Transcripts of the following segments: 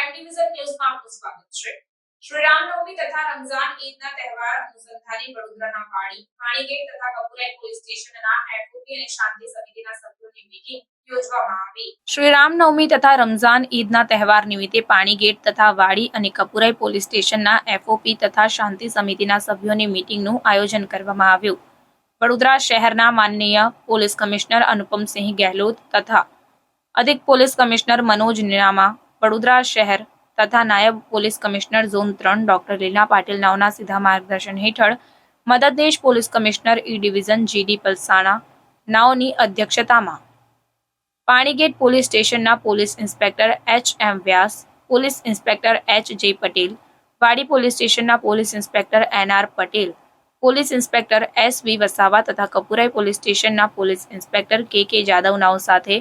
આપનું સ્વાગત છે. શ્રી રામનવમી તથા રમઝાન ઈદના તહેવાર અનુસંધાને વડોદરાના વાડી પાણીગેટ તથા કપુરાઈ પોલીસ સ્ટેશનના એફઓપી અને શાંતિ સમિતિના સભ્યોની મીટિંગ શ્રી રામનવમી તથા રમઝાન ઈદના તહેવાર નિમિત્તે પાણીગેટ તથા વાડી અને કપુરાઈ પોલીસ સ્ટેશનના એફઓપી તથા શાંતિ સમિતિના સભ્યોની મીટિંગનું આયોજન કરવામાં આવ્યું. વડોદરા શહેરના માનનીય પોલીસ કમિશનર અનુપમસિંહ ગેહલોત તથા અધિક પોલીસ કમિશનર મનોજ નિરામા વડોદરા શહેર તથા નાયબ પોલીસ કમિશનર ઝોન ત્રણ ડોક્ટર લીલા પાટીલ નાઓના સીધા માર્ગદર્શન હેઠળ મદદનીશ police commissioner E division G D Palsana નાઓની અધ્યક્ષતામાં પાણીગેટ પોલીસ સ્ટેશનના police inspector H M Vyas police inspector H J Patel Wadi police સ્ટેશનના police inspector N R Patel police inspector S V Vasava તથા Kapurai police સ્ટેશનના police inspector K K Jadav નાઓ સાથે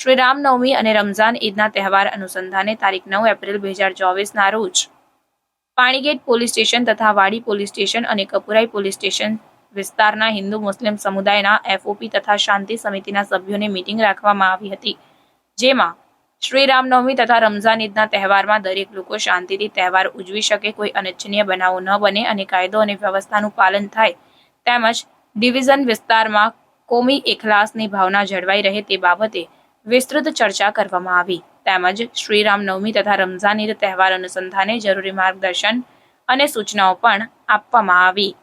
શ્રી રામનવમી અને રમઝાન ઈદના તહેવાર અનુસંધાને તારીખ નવ એપ્રિલ બે હજાર ચોવીસના રોજ પાણીગેટ પોલીસ સ્ટેશન તથા વાડી પોલીસ સ્ટેશન અને કપુરાઈ પોલીસ સ્ટેશન વિસ્તારના હિન્દુ મુસ્લિમ સમુદાયના એફઓપી તથા શાંતિ સમિતિના સભ્યોની મિટિંગ રાખવામાં આવી હતી, જેમાં શ્રી રામનવમી તથા રમઝાન ઈદના તહેવારમાં દરેક લોકો શાંતિથી તહેવાર ઉજવી શકે, કોઈ અનિચ્છનીય બનાવો ન બને અને કાયદો અને વ્યવસ્થાનું પાલન થાય, તેમજ ડિવિઝન વિસ્તારમાં કોમી એખલાસની ભાવના જળવાઈ રહે તે બાબતે વિસ્તૃત ચર્ચા કરવામાં આવી. તેમજ શ્રી રામનવમી તથા રમઝાન ઈદ તહેવાર અનુસંધાને જરૂરી માર્ગદર્શન અને સૂચનાઓ પણ આપવામાં આવી.